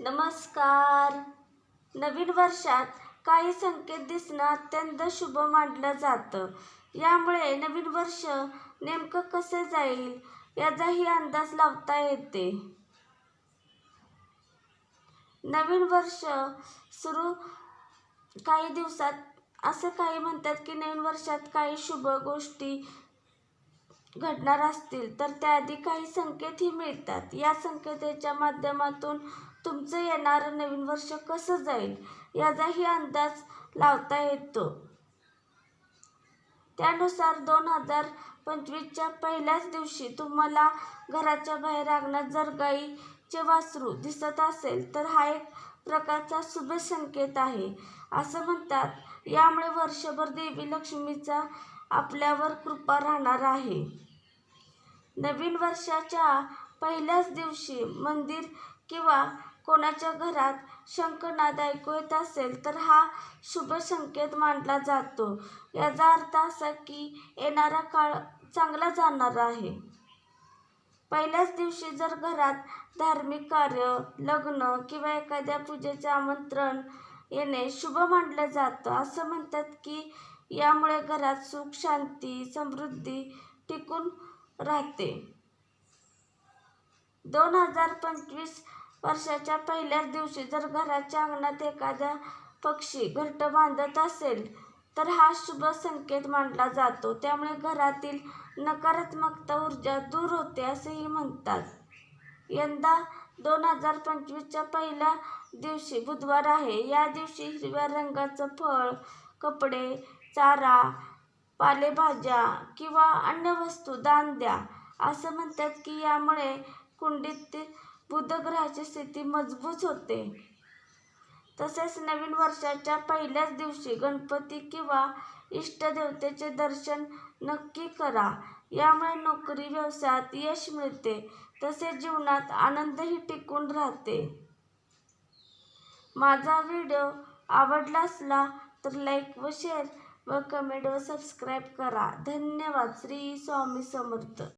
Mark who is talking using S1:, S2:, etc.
S1: नमस्कार. नवीन वर्षात काही संकेत दिसणं अत्यंत शुभ मानलं जातं. यामुळे नवीन वर्ष नेमकं कसे जाईल याचाही अंदाज लावता येते. नवीन वर्ष सुरू काही दिवसात असं काही म्हणतात की नवीन वर्षात काही शुभ गोष्टी घडणार असतील तर त्याआधी काही संकेतही मिळतात. या संकेताच्या माध्यमातून तुमचं येणारं नवीन वर्ष कसं जाईल याचाही अंदाज लावता येतो. त्यानुसार दोन हजार पंचवीसच्या पहिल्याच दिवशी तुम्हाला घराच्या बाहेर अंगणात जर गाईचे वासरू दिसत असेल तर हा एक प्रकारचा शुभ संकेत आहे. असं म्हणतात. यामुळे वर्षभर देवी लक्ष्मीचा आपल्यावर कृपा राहणार आहे. नवीन वर्षाच्या पहिल्याच दिवशी मंदिर किंवा कोणाच्या घरात शंखनाद ऐकू येत असेल तर हा शुभ संकेत मानला जातो. याचा अर्थ असा की येणारा काळ चांगला जाणार आहे. पहिल्याच दिवशी जर घरात धार्मिक कार्य लग्न किंवा एखाद्या पूजेचे आमंत्रण येणे शुभ मानलं जातं. असं म्हणतात की यामुळे घरात सुख शांती समृद्धी टिकून राहते. दोन हजार पंचवीस वर्षाच्या पहिल्याच दिवशी जर घराच्या अंगणात एखादा पक्षी घरटं बांधत असेल तर हा शुभ संकेत मानला जातो. त्यामुळे घरातील नकारात्मकता ऊर्जा दूर होते असेही म्हणतात. यंदा दोन हजार पंचवीसच्या पहिल्या दिवशी बुधवार आहे. या दिवशी हिरव्या रंगाचं फळ कपडे चारा पालेभाज्या किंवा अन्य वस्तू दान द्या. असं म्हणतात की यामुळे कुंडीत बुधग्रहाची स्थिती मजबूत होते. तसेच नवीन वर्षाच्या पहिल्याच दिवशी गणपती किंवा इष्टदेवतेचे दर्शन नक्की करा. यामुळे नोकरी व्यवसायात यश मिळते. तसेच जीवनात आनंदही टिकून राहते. माझा व्हिडिओ आवडला असला तर लाईक व शेअर व कमेंट व सबस्क्राईब करा. धन्यवाद. श्री स्वामी समर्थ.